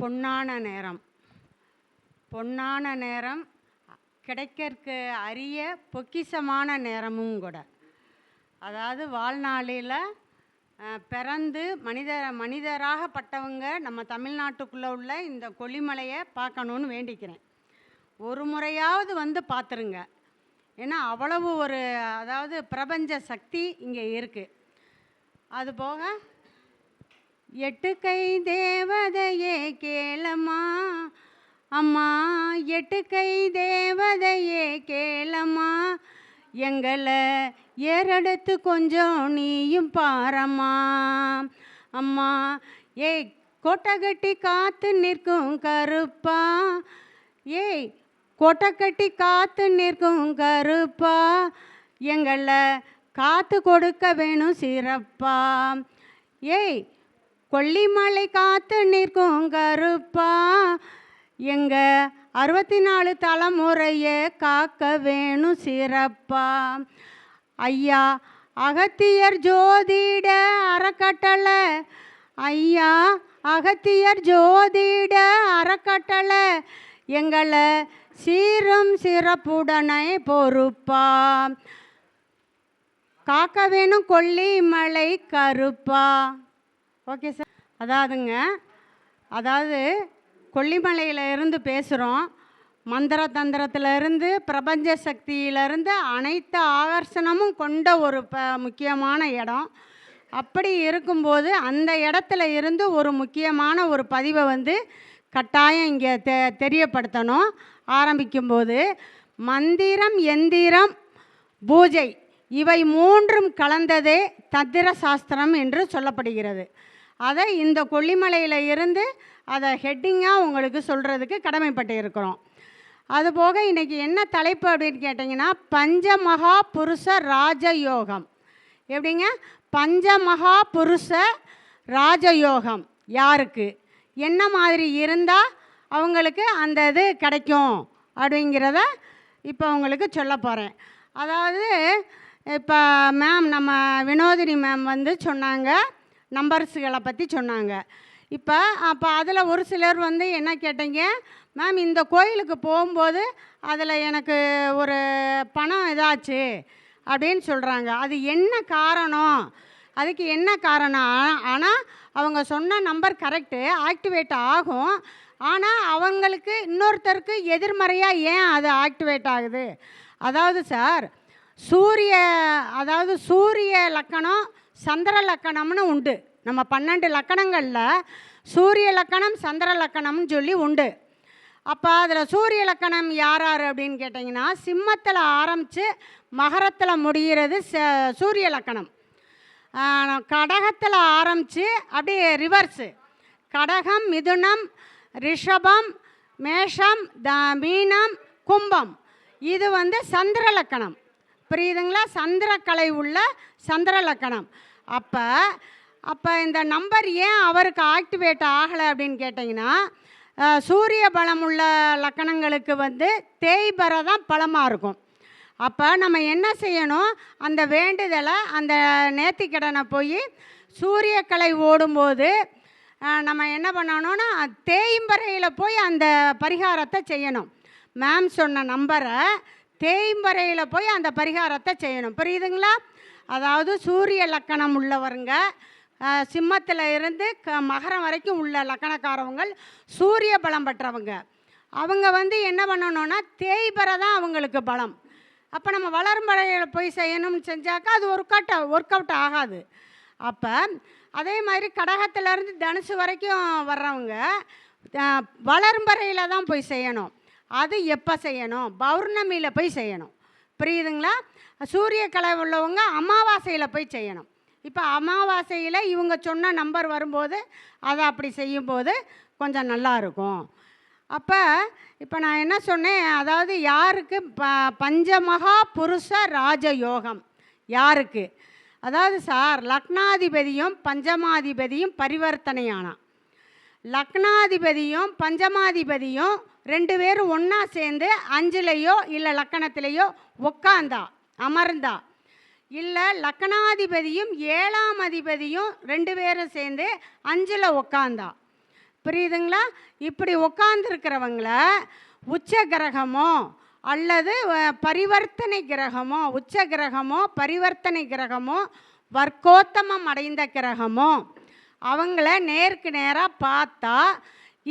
பொன்னான நேரம். பொன்னான நேரம் கிடைக்கிறதுக்கு அரிய பொக்கிஷமான நேரமும் கூட. அதாவது வாழ்நாளில் பிறந்து பிறந்து மனித மனிதராகப்பட்டவங்க நம்ம தமிழ்நாட்டுக்குள்ளே உள்ள இந்த கொல்லிமலையை பார்க்கணுன்னு வேண்டிக்கிறேன். ஒரு முறையாவது வந்து பார்த்துருங்க. ஏன்னா அவ்வளவு ஒரு அதாவது பிரபஞ்ச சக்தி இங்கே இருக்குது அதுபோக எட்டு கை தேவதையே கேளம்மா. அம்மா எட்டு கை தேவதையே கேளம்மா. எங்களை ஏறெடுத்து கொஞ்சம் நீயும் பாரம்மா. அம்மா ஏய் கோட்டை கட்டி காத்து நிற்கும் கருப்பா. ஏய் கொட்டை கட்டி காத்து நிற்கும் கருப்பா. எங்களை காத்து கொடுக்க வேணும் சிறப்பா. ஏய் கொல்லிமலை காத்து நிற்கும் கருப்பா. எங்க அறுபத்தி நாலு தலைமுறையை காக்க வேணும் சிறப்பா. ஐயா அகத்தியர் ஜோதிட அறக்கட்டளை. ஐயா அகத்தியர் ஜோதிட அறக்கட்டளை. எங்களை சீரும் சிறப்புடனே பொறுப்பா. காக்க வேணும் கொல்லிமலை கருப்பா. ஓகே சார் அதாவதுங்க அதாவது கொல்லிமலையில் இருந்து பேசுகிறோம் மந்திர தந்திரத்திலிருந்து பிரபஞ்ச சக்தியிலிருந்து அனைத்து ஆகர்ஷணமும் கொண்ட ஒரு ப முக்கியமான இடம். அப்படி இருக்கும்போது அந்த இடத்துல இருந்து ஒரு முக்கியமான ஒரு பதிவை வந்து கட்டாயம் இங்கே தெ தெரியப்படுத்தணும். ஆரம்பிக்கும்போது மந்திரம் எந்திரம் பூஜை இவை மூன்றும் கலந்ததே தந்திர சாஸ்திரம் என்று சொல்லப்படுகிறது. அதை இந்த கொல்லிமலையில் இருந்து அதை ஹெட்டிங்காக உங்களுக்கு சொல்கிறதுக்கு கடமைப்பட்டு இருக்கிறோம். அதுபோக இன்றைக்கி என்ன தலைப்பு அப்படின்னு கேட்டிங்கன்னா பஞ்சமகா புருஷ ராஜயோகம். எப்படிங்க? பஞ்சமகா புருஷ ராஜயோகம் யாருக்கு? என்ன மாதிரி இருந்தால் அவங்களுக்கு அந்த இது கிடைக்கும் அப்படிங்கிறத இப்போ உங்களுக்கு சொல்ல போகிறேன் அதாவது இப்போ மேம் நம்ம வினோதினி மேம் வந்து சொன்னாங்க நம்பர்ஸுகளை பற்றி சொன்னாங்க. இப்போ அப்போ அதில் ஒரு சிலர் வந்து என்ன கேட்டீங்க? மேம் இந்த கோயிலுக்கு போகும்போது அதில் எனக்கு ஒரு பணம் இதாச்சு அப்படின்னு சொல்கிறாங்க அது என்ன காரணம்? அதுக்கு என்ன காரணம்? ஆனால் அவங்க சொன்ன நம்பர் கரெக்டு ஆக்டிவேட் ஆகும். ஆனால் அவங்களுக்கு இன்னொருத்தருக்கு எதிர்மறையாக ஏன் அது ஆக்டிவேட் ஆகுது? அதாவது சார் சூரிய அதாவது சூரிய லக்கணம் சந்திர லக்கணம்னு உண்டு. நம்ம பன்னெண்டு லக்கணங்களில் சூரிய லக்கணம் சந்திர லக்கணம்னு சொல்லி உண்டு. அப்போ அதில் சூரிய லக்கணம் யார் யார் அப்படின்னு கேட்டிங்கன்னா சிம்மத்தில் ஆரம்பித்து மகரத்தில் முடிகிறது ச- சூரிய லக்கணம். கடகத்தில் ஆரம்பித்து அப்படியே ரிவர்ஸு கடகம் மிதுனம் ரிஷபம் மேஷம் த மீனம் கும்பம். இது வந்து சந்திர லக்கணம். புரியுதுங்களா? சந்திரக்கலை உள்ள சந்திர லக்கணம். அப்போ அப்போ இந்த நம்பர் ஏன் அவருக்கு ஆக்டிவேட் ஆகலை அப்படின்னு கேட்டிங்கன்னா சூரிய பலம் உள்ள லக்கணங்களுக்கு வந்து தேய்பரை தான் பலமாக இருக்கும். அப்போ நம்ம என்ன செய்யணும்? அந்த வேண்டுதலை அந்த நேர்த்திக்கடனை போய் சூரியக்கலை ஓடும்போது நம்ம என்ன பண்ணணும்னா தேய்ம்பறையில் போய் அந்த பரிகாரத்தை செய்யணும். மேம் சொன்ன நம்பரை தேய்ம்பறையில் போய் அந்த பரிகாரத்தை செய்யணும். புரியுதுங்களா? அதாவது சூரிய லக்கணம் உள்ளவருங்க. சிம்மத்தில் இருந்து க மகரம் வரைக்கும் உள்ள லக்கணக்காரவங்க சூரிய பலம் பெற்றவங்க. அவங்க வந்து என்ன பண்ணணும்னா தேய்பரை தான் அவங்களுக்கு பலம். அப்போ நம்ம வளரும் பறையில் போய் செய்யணும்னு செஞ்சாக்கா அது ஒர்க் அவுட் ஒர்க் அவுட் ஆகாது. அப்போ அதே மாதிரி கடகத்திலேருந்து தனுசு வரைக்கும் வர்றவங்க வளரும் பறையில் தான் போய் செய்யணும். அது எப்போ செய்யணும்? பௌர்ணமியில் போய் செய்யணும். புரியுதுங்களா? சூரிய கலை உள்ளவங்க அமாவாசையில் போய் செய்யணும். இப்போ அமாவாசையில் இவங்க சொன்ன நம்பர் வரும்போது அதை அப்படி செய்யும்போது கொஞ்சம் நல்லாயிருக்கும் அப்போ இப்போ நான் என்ன சொன்னேன்? அதாவது யாருக்கு ப பஞ்சமகா புருஷ ராஜயோகம்? யாருக்கு? அதாவது சார் லக்னாதிபதியும் பஞ்சமாதிபதியும் பரிவர்த்தனையானான் லக்னாதிபதியும் பஞ்சமாதிபதியும் ரெண்டு பேரும் ஒன்றா சேர்ந்து அஞ்சுலேயோ இல்லை லக்கணத்திலேயோ உக்காந்தா? அமர்ந்தா. இல்லை லக்கணாதிபதியும் ஏழாம் அதிபதியும் ரெண்டு பேரும் சேர்ந்து அஞ்சில் உக்காந்தா. புரியுதுங்களா? இப்படி உட்காந்துருக்கிறவங்கள உச்ச கிரகமோ அல்லது பரிவர்த்தனை கிரகமோ உச்ச கிரகமோ பரிவர்த்தனை கிரகமோ வர்க்கோத்தமம் அடைந்த கிரகமோ அவங்கள நேருக்கு நேராக பார்த்தா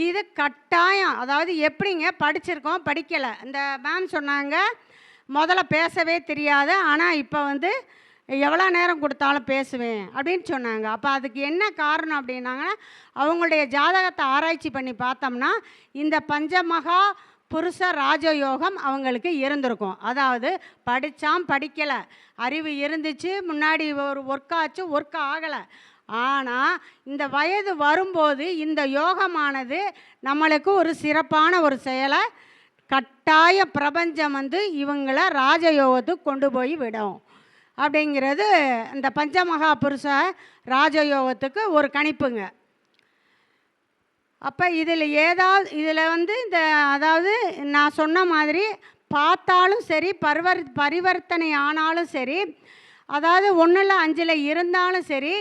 இது கட்டாயம். அதாவது எப்படிங்க? படிச்சிருக்கோம் படிக்கலை. இந்த மேம் சொன்னாங்க முதல்ல பேசவே தெரியாது ஆனால் இப்போ வந்து எவ்வளோ நேரம் கொடுத்தாலும் பேசுவேன் அப்படின்னு சொன்னாங்க. அப்போ அதுக்கு என்ன காரணம் அப்படின்னாங்கன்னா அவங்களுடைய ஜாதகத்தை ஆராய்ச்சி பண்ணி பார்த்தோம்னா இந்த பஞ்சமகா புருஷ ராஜயோகம் அவங்களுக்கு இருந்திருக்கும். அதாவது படித்தான் படிக்கலை. அறிவு இருந்துச்சு முன்னாடி ஒரு ஒர்க் ஆச்சு ஒர்க் ஆகலை. ஆனால் இந்த வயது வரும்போது இந்த யோகமானது நம்மளுக்கு ஒரு சிறப்பான ஒரு செயலை கட்டாய பிரபஞ்சம் வந்து இவங்கள ராஜயோகத்துக்கு கொண்டு போய் விடும். அப்படிங்கிறது இந்த பஞ்சமகா புருஷ ராஜயோகத்துக்கு ஒரு கணிப்புங்க. அப்போ இதில் ஏதாவது இதில் வந்து இந்த அதாவது நான் சொன்ன மாதிரி பார்த்தாலும் சரி பரிவர் பரிவர்த்தனை ஆனாலும் சரி அதாவது ஒன்றில் அஞ்சில் இருந்தாலும் சரி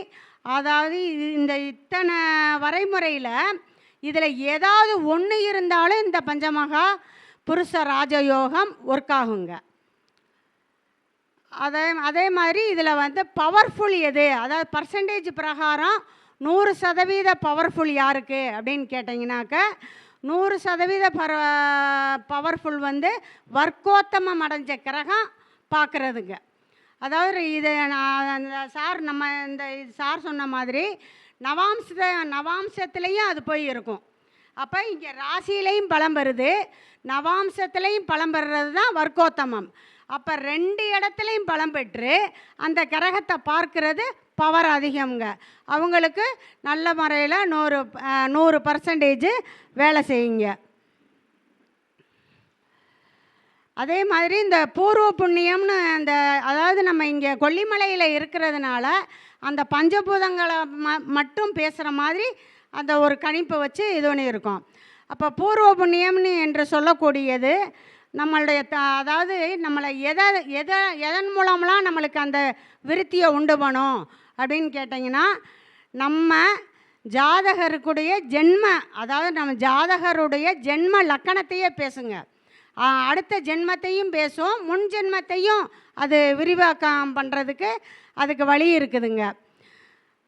அதாவது இந்த இத்தனை வரைமுறையில் இதில் ஏதாவது ஒன்று இருந்தாலும் இந்த பஞ்சமகா புருஷ ராஜயோகம் ஒர்க் ஆகுங்க. அதே அதே மாதிரி இதில் வந்து பவர்ஃபுல் எது? அதாவது பர்சன்டேஜ் பிரகாரம் நூறு சதவீத பவர்ஃபுல் யாருக்கு அப்படின்னு கேட்டிங்கனாக்க நூறு சதவீத பர பவர்ஃபுல் வந்து வர்க்கோத்தமம் அடைஞ்ச கிரகம் பார்க்குறதுங்க அதாவது இது நான் அந்த சார் நம்ம இந்த இது சார் சொன்ன மாதிரி நவாம்ச நவாம்சத்துலேயும் அது போய் இருக்கும். அப்போ இங்கே ராசியிலையும் பலம் வருது. நவாம்சத்துலேயும் பலம் பெறுறது தான் வர்க்கோத்தமம். அப்போ ரெண்டு இடத்துலையும் பலம் பெற்று அந்த கிரகத்தை பார்க்கறது பவர் அதிகம்ங்க. அவங்களுக்கு நல்ல முறையில் நூறு நூறு பர்சன்டேஜ் வேலை செய்யுங்க. அதே மாதிரி இந்த பூர்வ புண்ணியம்னு அந்த அதாவது நம்ம இங்கே கொல்லிமலையில் இருக்கிறதுனால அந்த பஞ்சபூதங்களை ம மட்டும் பேசுகிற மாதிரி அந்த ஒரு கணிப்பை வச்சு இது ஒன்று இருக்கும். அப்போ பூர்வ புண்ணியம்னு என்று சொல்லக்கூடியது நம்மளுடைய த அதாவது நம்மளை எதை எதை எதன் மூலம்லாம் நம்மளுக்கு அந்த விருத்தியை உண்டு பண்ணும் அப்படின்னு கேட்டிங்கன்னா நம்ம ஜாதகருக்குடைய ஜென்ம அதாவது நம்ம ஜாதகருடைய ஜென்ம லக்கணத்தையே பேசுங்க. அடுத்த ஜென்மத்தையும் பேசும் முன் ஜென்மத்தையும் அது விரிவாக்கம் பண்ணுறதுக்கு அதுக்கு வழி இருக்குதுங்க.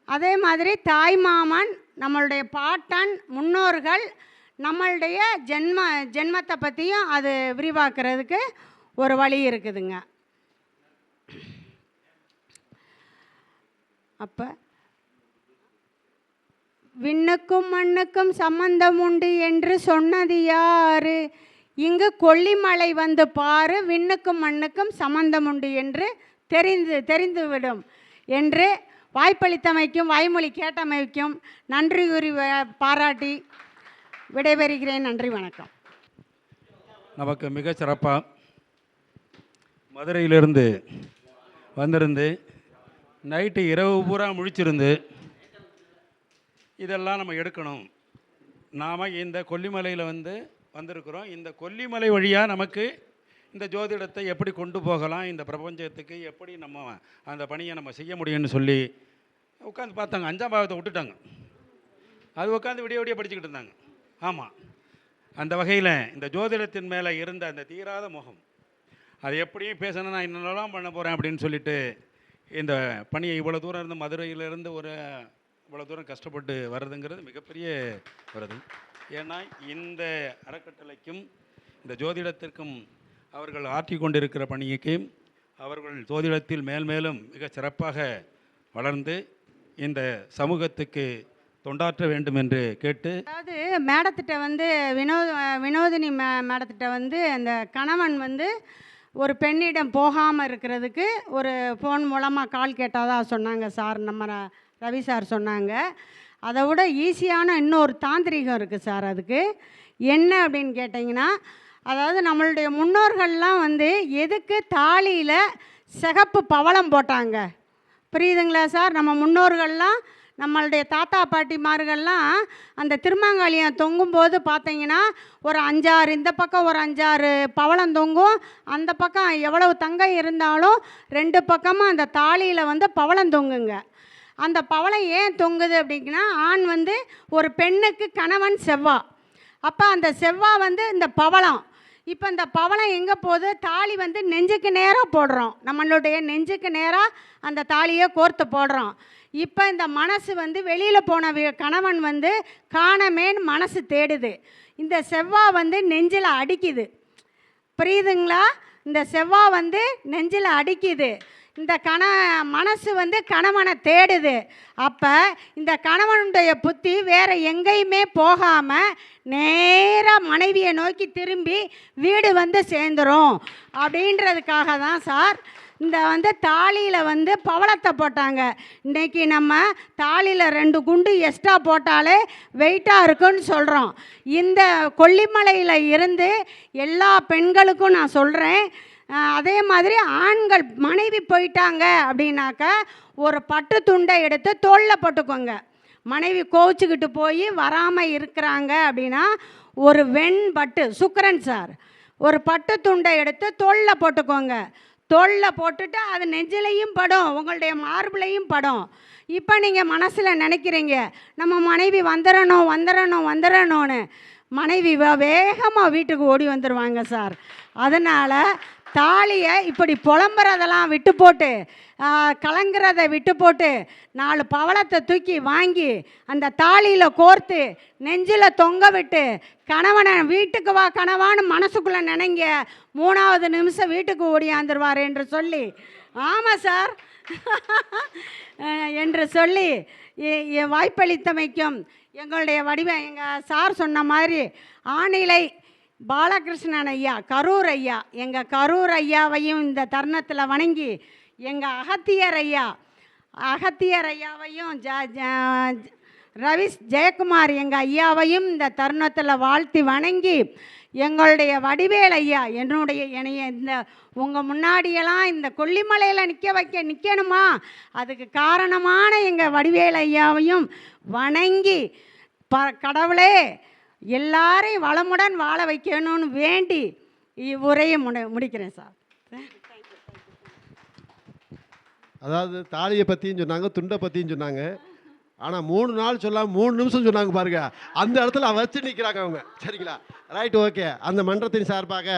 அதே மாதிரி தாய் மாமன் நம்மளுடைய பாட்டன் முன்னோர்கள் நம்மளுடைய ஜென்ம ஜென்மத்தை பற்றியும் அது விரிவாக்குறதுக்கு ஒரு வழி இருக்குதுங்க. அப்போ விண்ணுக்கும் மண்ணுக்கும் சம்பந்தம் உண்டு என்று சொன்னது யாரு? இங்கு கொல்லிமலை வந்து பாரு விண்ணுக்கும் மண்ணுக்கும் சம்பந்தம் உண்டு என்று தெரிந்து தெரிந்துவிடும் என்று வாய்ப்பளித்தமைக்கும் வாய்மொழி கேட்டமைக்கும் நன்றி கூறி பாராட்டி விடைபெறுகிறேன். நன்றி வணக்கம். நமக்கு மிக சிறப்பாக மதுரையிலிருந்து வந்திருந்து நைட்டு இரவு பூரா முழிச்சிருந்து இதெல்லாம் நம்ம எடுக்கணும். நாம் இந்த கொல்லிமலையில் வந்து வந்திருக்கிறோம். இந்த கொல்லிமலை வழியாக நமக்கு இந்த ஜோதிடத்தை எப்படி கொண்டு போகலாம்? இந்த பிரபஞ்சத்துக்கு எப்படி நம்ம அந்த பணியை நம்ம செய்ய முடியும்னு சொல்லி உட்காந்து பார்த்தாங்க. அஞ்சாம் பாவத்தை விட்டுட்டாங்க. அது உட்காந்து விடிய விடிய படிச்சுக்கிட்டு இருந்தாங்க. ஆமாம் அந்த வகையில் இந்த ஜோதிடத்தின் மேலே இருந்த அந்த தீராத முகம் அது எப்படியும் பேசணும் நான் என்னென்னலாம் பண்ண போகிறேன் அப்படின்னு சொல்லிட்டு இந்த பணியை இவ்வளோ தூரம் இருந்து மதுரையிலேருந்து ஒரு இவ்வளோ தூரம் கஷ்டப்பட்டு வர்றதுங்கிறது மிகப்பெரிய வருது ஏன்னா இந்த அறக்கட்டளைக்கும் இந்த ஜோதிடத்திற்கும் அவர்கள் ஆற்றி கொண்டிருக்கிற பணிக்கு அவர்கள் ஜோதிடத்தில் மேல்மேலும் மிக சிறப்பாக வளர்ந்து இந்த சமூகத்துக்கு தொண்டாற்ற வேண்டும் என்று கேட்டு அதாவது மேடத்திட்ட வந்து வினோத வினோதினி மே மேடத்திட்ட வந்து அந்த கணவன் வந்து ஒரு பெண்ணிடம் போகாமல் இருக்கிறதுக்கு ஒரு ஃபோன் மூலமாக கால் கேட்டால் தான் சொன்னாங்க சார் நம்ம ர- ரவி சார் சொன்னாங்க. அதை விட ஈஸியான இன்னொரு தாந்திரிகம் இருக்குது சார் அதுக்கு. என்ன அப்படின்னு கேட்டிங்கன்னா அதாவது நம்மளுடைய முன்னோர்கள்லாம் வந்து எதுக்கு தாலியில் சிகப்பு பவளம் போட்டாங்க? புரியுதுங்களா சார்? நம்ம முன்னோர்கள்லாம் நம்மளுடைய தாத்தா பாட்டிமார்கள்லாம் அந்த திருமாங்காளியம் தொங்கும்போது பார்த்தீங்கன்னா ஒரு அஞ்சாறு இந்த பக்கம் ஒரு அஞ்சாறு பவளம் தொங்கும் அந்த பக்கம் எவ்வளவு தங்கம் இருந்தாலும் ரெண்டு பக்கமும் அந்த தாலியில் வந்து பவளம் தொங்குங்க. அந்த பவளம் ஏன் தொங்குது அப்படின்னா ஆண் வந்து ஒரு பெண்ணுக்கு கணவன் செவ்வா. அப்போ அந்த செவ்வா வந்து இந்த பவளம் இப்போ இந்த பவளம் எங்கே போகுது? தாலி வந்து நெஞ்சுக்கு நேராக போடுறோம். நம்மளுடைய நெஞ்சுக்கு நேராக அந்த தாலியை கோர்த்து போடுறோம். இப்போ இந்த மனசு வந்து வெளியில் போன கணவன் வந்து காணமேன்னு மனசு தேடுது. இந்த செவ்வா வந்து நெஞ்சில் அடிக்குது. புரியுதுங்களா? இந்த செவ்வா வந்து நெஞ்சில் அடிக்குது. இந்த கண மனசு வந்து கணவனை தேடுது. அப்போ இந்த கணவனுடைய புத்தி வேறு எங்கேயுமே போகாமல் நேராக மனைவியை நோக்கி திரும்பி வீடு வந்து சேர்ந்துரும். அப்படின்றதுக்காக தான் சார் இந்த வந்து தாலியில் வந்து பவளத்தை போட்டாங்க. இன்னைக்கு நம்ம தாலியில் ரெண்டு குண்டு எக்ஸ்ட்ரா போட்டாலே வெயிட்டாக இருக்குன்னு சொல்கிறோம் இந்த கொல்லிமலையில் இருந்து எல்லா பெண்களுக்கும் நான் சொல்கிறேன் அதே மாதிரி ஆண்கள் மனைவி போயிட்டாங்க அப்படின்னாக்கா ஒரு பட்டு துண்டை எடுத்து தோளில் போட்டுக்கோங்க. மனைவி கோவிச்சுக்கிட்டு போய் வராமல் இருக்கிறாங்க அப்படின்னா ஒரு வெண் பட்டு சுக்கரன் சார் ஒரு பட்டு துண்டை எடுத்து தோளில் போட்டுக்கோங்க. தோளில் போட்டுட்டு அது நெஞ்சிலையும் படும் உங்களுடைய மார்பிளையும் படும். இப்போ நீங்கள் மனசில் நினைக்கிறீங்க நம்ம மனைவி வந்துடணும் வந்துடணும் வந்துடணும்னு மனைவி வேகமாக வீட்டுக்கு ஓடி வந்துடுவாங்க சார். அதனால் தாலியை இப்படி புலம்புறதெல்லாம் விட்டு போட்டு ஆ, கலங்குறதை விட்டு போட்டு நாலு பவளத்தை தூக்கி வாங்கி அந்த தாலியில் கோர்த்து நெஞ்சில் தொங்க விட்டு கணவனை வீட்டுக்கு வா கணவான்னு மனசுக்குள்ளே நினைங்க. மூணாவது நிமிஷம் வீட்டுக்கு ஓடியாந்துருவார் என்று சொல்லி. ஆமாம் சார். என்று சொல்லி எ- வாய்ப்பளித்தமைக்கும் எங்களுடைய வடிவம் எங்கள் சார் சொன்ன மாதிரி ஆணிலை பாலகிருஷ்ணன் ஐயா கரூர் ஐயா எங்கள் கரூர் ஐயாவையும் இந்த தருணத்தில் வணங்கி எங்கள் அகத்தியர் ஐயா அகத்தியர் ஐயாவையும் ஜ ஜ- ரவிஸ் ஜெயக்குமார் எங்கள் ஐயாவையும் இந்த தருணத்தில் வாழ்த்தி வணங்கி எங்களுடைய வடிவேல் ஐயா என்னுடைய என்னைய இந்த உங்கள் முன்னாடியெல்லாம் இந்த கொல்லிமலையில் நிற்க வைக்க நிற்கணுமா அதுக்கு காரணமான எங்கள் வடிவேல் ஐயாவையும் வணங்கி ப கடவுளே எல்லாரையும் வளமுடன் வாழ வைக்கணும்னு வேண்டி இவ்வுரையை முடி முடிக்கிறேன் சார். அதாவது தாலியை பற்றியும் சொன்னாங்க துண்டை பற்றியும் சொன்னாங்க. ஆனால் மூணு நாள் சொல்லாமல் மூணு நிமிஷம் சொன்னாங்க பாருங்க. அந்த இடத்துல வச்சு நிற்கிறாங்க அவங்க. சரிங்களா? ரைட் ஓகே அந்த மன்றத்தின் சார்பாக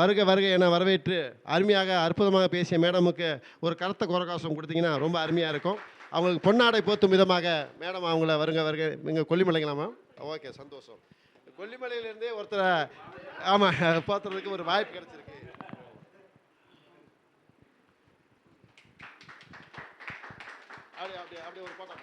வருக வருக என வரவேற்று அருமையாக அற்புதமாக பேசிய மேடமுக்கு ஒரு கருத்த குரகாசம் கொடுத்தீங்கன்னா ரொம்ப அருமையாக இருக்கும். அவங்களுக்கு பொன்னாடை போத்தும் விதமாக மேடம் அவங்கள வருங்க வருக. இங்கே கொல்லிமலைங்களாமா ஓகே சந்தோஷம். கொல்லிமலையிலேருந்தே ஒருத்தரை ஆமாம் பார்த்துறதுக்கு ஒரு வாய்ப்பு கிடச்சிருக்கு. அப்படியே அப்படியே அப்படியே ஒரு போட்டோ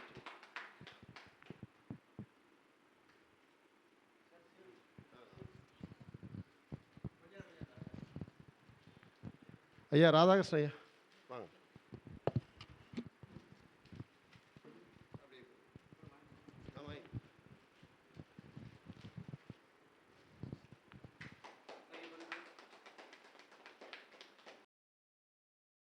ஐயா ராதாகிருஷ்ணன் ஐயா.